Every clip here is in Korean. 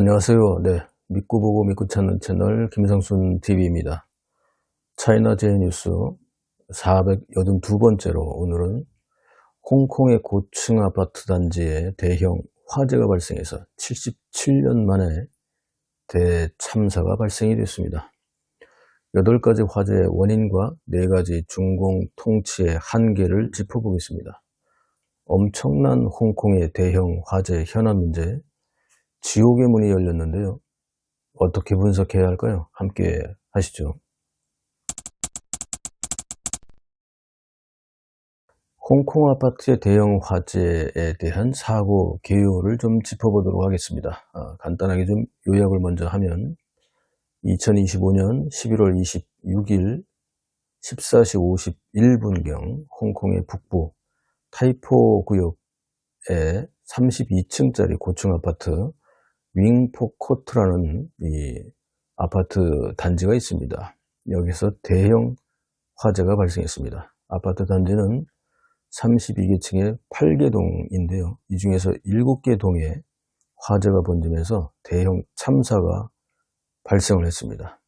안녕하세요. 네. 믿고 보고 믿고 찾는 채널 김성순 TV입니다. 차이나 제뉴스 482번째로 오늘은 홍콩의 고층 아파트 단지에 대형 화재가 발생해서 77년 만에 대참사가 발생이 됐습니다. 8가지 화재의 원인과 4가지 중공 통치의 한계를 짚어보겠습니다. 엄청난 홍콩의 대형 화재 현안 문제, 지옥의 문이 열렸는데요. 어떻게 분석해야 할까요? 함께 하시죠. 홍콩 아파트의 대형 화재에 대한 사고 개요를 좀 짚어보도록 하겠습니다. 아, 간단하게 좀 요약을 먼저 하면 2025년 11월 26일 14시 51분경 홍콩의 북부 타이포 구역에 32층짜리 고층 아파트 윙포코트라는 이 아파트 단지가 있습니다. 여기서 대형 화재가 발생했습니다. 아파트 단지는 32개 층의 8개 동인데요. 이 중에서 7개 동에 화재가 번지면서 대형 참사가 발생을 했습니다.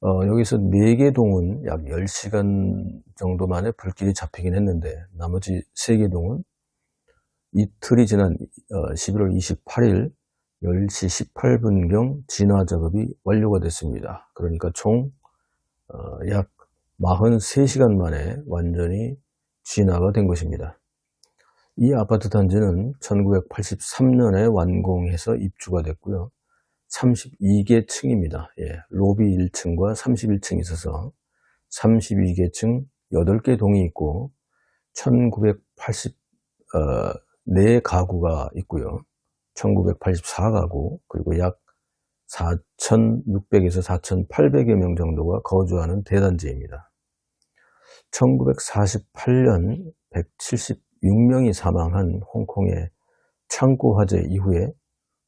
어, 여기서 4개 동은 약 10시간 정도 만에 불길이 잡히긴 했는데 나머지 3개 동은 이틀이 지난 11월 어, 28일 10시 18분경 진화 작업이 완료가 됐습니다. 그러니까 총약 어, 43시간 만에 완전히 진화가 된 것입니다. 이 아파트 단지는 1983년에 완공해서 입주가 됐고요. 32개 층입니다. 예, 로비 1층과 31층이 있어서 32개 층 8개 동이 있고 1980, 어, 4가구가 있고요. 1984가구 그리고 약 4,600에서 4,800여 명 정도가 거주하는 대단지입니다. 1948년 176명이 사망한 홍콩의 창고 화재 이후에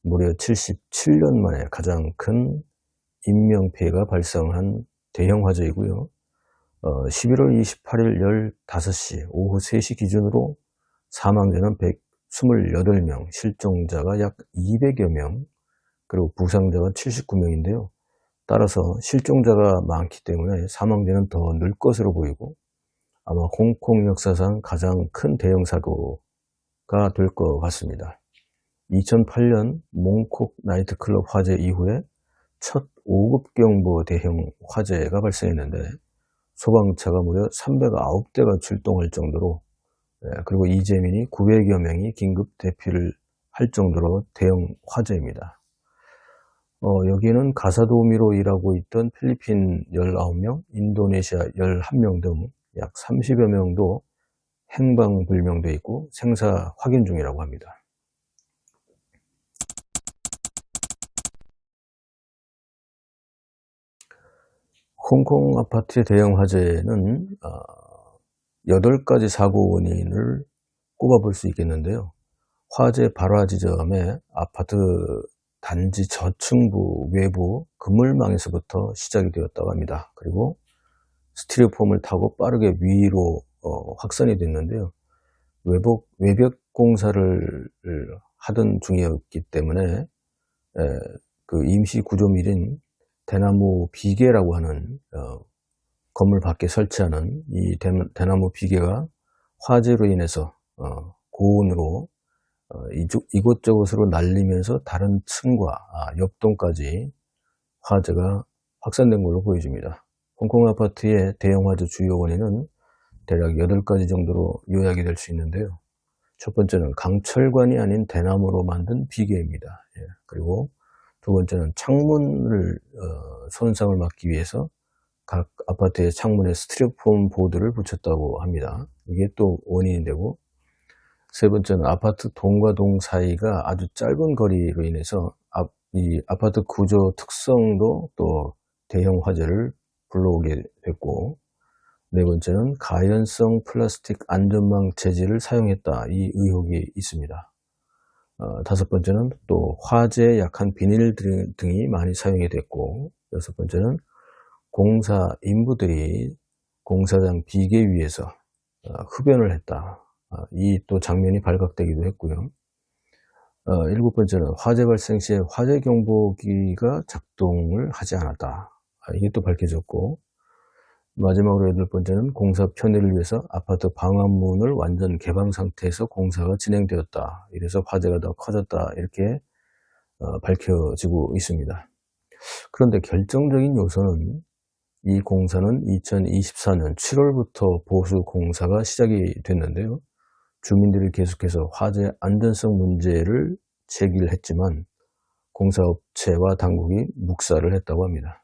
무려 77년 만에 가장 큰 인명피해가 발생한 대형 화재이고요. 어, 11월 28일 15시 오후 3시 기준으로 사망자는 128명, 실종자가 약 200여 명, 그리고 부상자가 79명인데요. 따라서 실종자가 많기 때문에 사망자는 더 늘 것으로 보이고 아마 홍콩 역사상 가장 큰 대형 사고가 될 것 같습니다. 2008년 몽콕 나이트클럽 화재 이후에 첫 5급 경보 대형 화재가 발생했는데 소방차가 무려 309대가 출동할 정도로 예, 그리고 이재민이 900여 명이 긴급 대피를 할 정도로 대형 화재입니다. 어, 여기는 가사 도우미로 일하고 있던 필리핀 19명, 인도네시아 11명 등 약 30여 명도 행방불명돼 있고 생사 확인 중이라고 합니다. 홍콩 아파트의 대형 화재는 8가지 어, 사고 원인을 꼽아볼 수 있겠는데요. 화재 발화 지점에 아파트 단지 저층부 외부 그물망에서부터 시작이 되었다고 합니다. 그리고 스티로폼을 타고 빠르게 위로 어, 확산이 됐는데요. 외벽, 외벽 공사를 하던 중이었기 때문에 에, 그 임시 구조물인 대나무 비계라고 하는 어, 건물 밖에 설치하는 이 대, 나무 비계가 화재로 인해서 어, 고온으로 어, 이쪽, 이곳저곳으로 날리면서 다른 층과 아, 옆동까지 화재가 확산된 걸로 보여집니다. 홍콩 아파트의 대형 화재 주요 원인은 대략 8가지 정도로 요약이 될 수 있는데요. 첫 번째는 강철관이 아닌 대나무로 만든 비계입니다. 예, 그리고 두 번째는 창문을 어, 손상을 막기 위해서 각 아파트의 창문에 스티로폼 보드를 붙였다고 합니다. 이게 또 원인이 되고 세 번째는 아파트 동과 동 사이가 아주 짧은 거리로 인해서 이 아파트 구조 특성도 또 대형 화재를 불러오게 됐고 네 번째는 가연성 플라스틱 안전망 재질을 사용했다 이 의혹이 있습니다. 어, 다섯 번째는 또 화재에 약한 비닐 등이 많이 사용이 됐고 여섯 번째는 공사 인부들이 공사장 비계 위에서 어, 흡연을 했다. 어, 이또 장면이 발각되기도 했고요. 어, 일곱 번째는 화재 발생 시에 화재 경보기가 작동을 하지 않았다. 아, 이게 또 밝혀졌고 마지막으로 여덟 번째는 공사 편의를 위해서 아파트 방화문을 완전 개방 상태에서 공사가 진행되었다. 이래서 화재가 더 커졌다. 이렇게 어, 밝혀지고 있습니다. 그런데 결정적인 요소는 이 공사는 2024년 7월부터 보수 공사가 시작이 됐는데요. 주민들이 계속해서 화재 안전성 문제를 제기를 했지만 공사업체와 당국이 묵살을 했다고 합니다.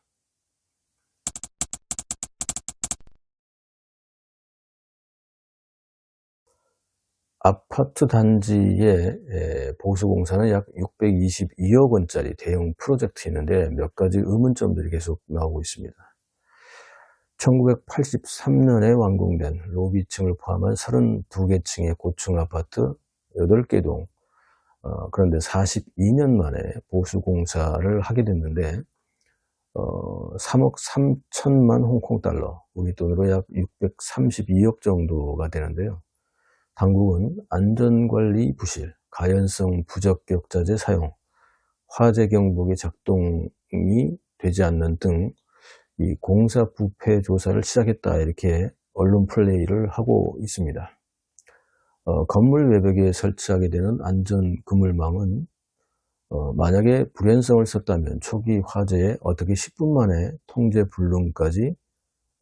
아파트 단지의 보수공사는 약 622억 원짜리 대형 프로젝트였는데 몇 가지 의문점들이 계속 나오고 있습니다. 1983년에 완공된 로비층을 포함한 32개 층의 고층 아파트 8개 동 어, 그런데 42년 만에 보수공사를 하게 됐는데 어, 3억 3천만 홍콩 달러 우리 돈으로 약 632억 정도가 되는데요. 당국은 안전관리 부실, 가연성 부적격자재 사용, 화재 경보기 작동이 되지 않는 등 이 공사 부패 조사를 시작했다 이렇게 언론 플레이를 하고 있습니다. 어, 건물 외벽에 설치하게 되는 안전 그물망은 어, 만약에 불연성을 썼다면 초기 화재에 어떻게 10분 만에 통제 불능까지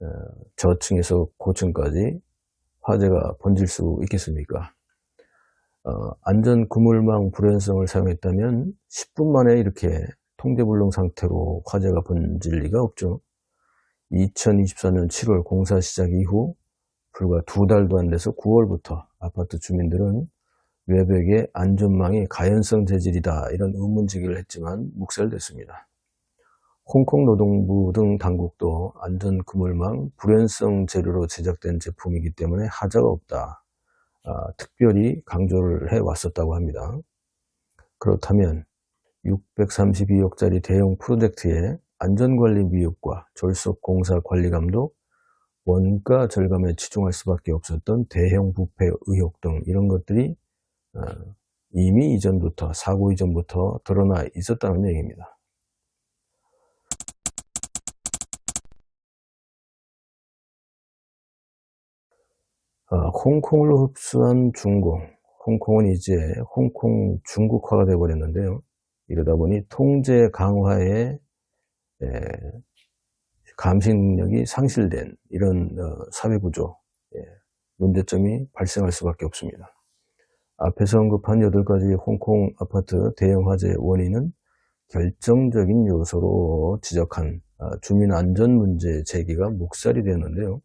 어, 저층에서 고층까지 화재가 번질 수 있겠습니까? 어, 안전 그물망 불연성을 사용했다면 10분 만에 이렇게 통제불능 상태로 화재가 번질 리가 없죠. 2024년 7월 공사 시작 이후 불과 두 달도 안 돼서 9월부터 아파트 주민들은 외벽의 안전망이 가연성 재질이다 이런 의문제기를 했지만 묵살됐습니다. 홍콩 노동부 등 당국도 안전 그물망 불연성 재료로 제작된 제품이기 때문에 하자가 없다. 아, 특별히 강조를 해 왔었다고 합니다. 그렇다면 632억짜리 대형 프로젝트의 안전관리 미흡과 졸속 공사 관리 감독, 원가 절감에 치중할 수밖에 없었던 대형 부패 의혹 등 이런 것들이 어, 이미 이전부터 사고 이전부터 드러나 있었다는 얘기입니다. 어, 홍콩을 흡수한 중공, 홍콩은 이제 홍콩 중국화가 되어버렸는데요. 이러다 보니 통제 강화에 에, 감시 능력이 상실된 이런 어, 사회구조, 예, 문제점이 발생할 수밖에 없습니다. 앞에서 언급한 8가지 홍콩 아파트 대형 화재 원인은 결정적인 요소로 지적한 어, 주민 안전 문제 제기가 묵살이 되는데요.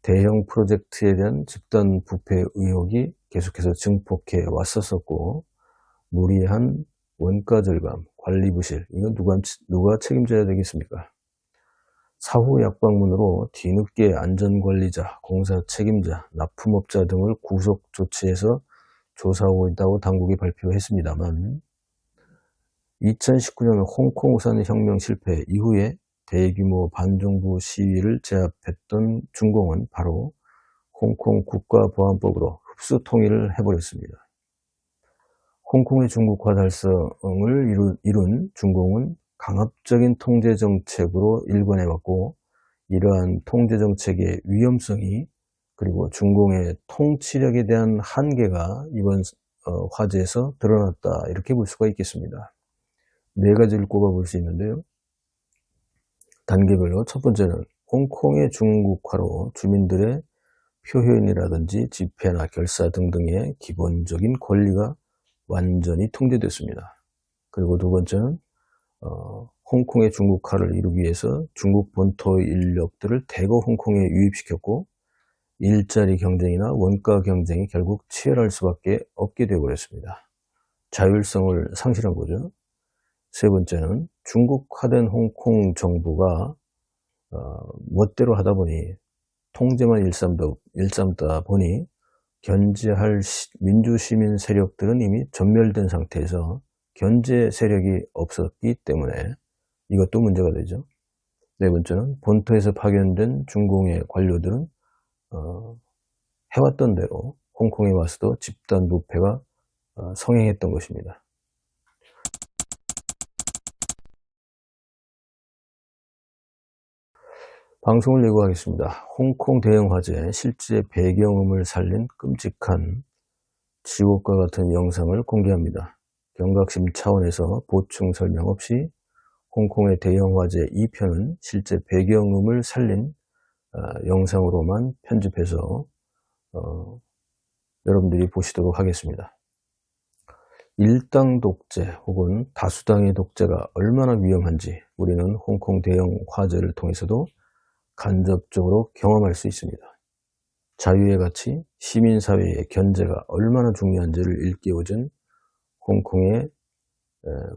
대형 프로젝트에 대한 집단 부패 의혹이 계속해서 증폭해 왔었었고 무리한 원가 절감, 관리 부실 이건 누가, 누가 책임져야 되겠습니까? 사후 약방문으로 뒤늦게 안전관리자, 공사 책임자, 납품업자 등을 구속 조치해서 조사하고 있다고 당국이 발표했습니다만 2019년 홍콩 우산 혁명 실패 이후에 대규모 반정부 시위를 제압했던 중공은 바로 홍콩 국가보안법으로 흡수 통일을 해버렸습니다. 홍콩의 중국화 달성을 이룬 중공은 강압적인 통제 정책으로 일관해왔고 이러한 통제 정책의 위험성이 그리고 중공의 통치력에 대한 한계가 이번 어, 화재에서 드러났다 이렇게 볼 수가 있겠습니다. 네 가지를 꼽아 볼 수 있는데요. 단계별로 첫 번째는 홍콩의 중국화로 주민들의 표현이라든지 집회나 결사 등등의 기본적인 권리가 완전히 통제됐습니다. 그리고 두 번째는 어, 홍콩의 중국화를 이루기 위해서 중국 본토 인력들을 대거 홍콩에 유입시켰고 일자리 경쟁이나 원가 경쟁이 결국 치열할 수밖에 없게 되어버렸습니다. 자율성을 상실한 거죠. 세 번째는 중국화된 홍콩 정부가 어, 멋대로 하다 보니 통제만 일삼다, 일삼다 보니 견제할 시, 민주시민 세력들은 이미 전멸된 상태에서 견제 세력이 없었기 때문에 이것도 문제가 되죠. 네 번째는 본토에서 파견된 중공의 관료들은 어, 해왔던 대로 홍콩에 와서도 집단 부패가 어, 성행했던 것입니다. 방송을 예고하겠습니다. 홍콩 대형 화재 실제 배경음을 살린 끔찍한 지옥과 같은 영상을 공개합니다. 경각심 차원에서 보충 설명 없이 홍콩의 대형 화재 2편은 실제 배경음을 살린 어, 영상으로만 편집해서 어, 여러분들이 보시도록 하겠습니다. 일당 독재 혹은 다수당의 독재가 얼마나 위험한지 우리는 홍콩 대형 화재를 통해서도 간접적으로 경험할 수 있습니다. 자유의 가치, 시민사회의 견제가 얼마나 중요한지를 일깨워준 홍콩의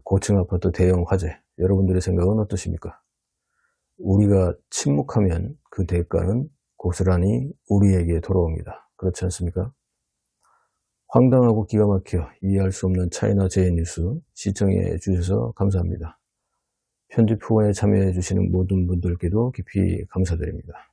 고층 아파트 대형 화재 여러분들의 생각은 어떠십니까? 우리가 침묵하면 그 대가는 고스란히 우리에게 돌아옵니다. 그렇지 않습니까? 황당하고 기가 막혀 이해할 수 없는 차이나 제뉴스 시청해 주셔서 감사합니다. 편집 후원에 참여해 주시는 모든 분들께도 깊이 감사드립니다.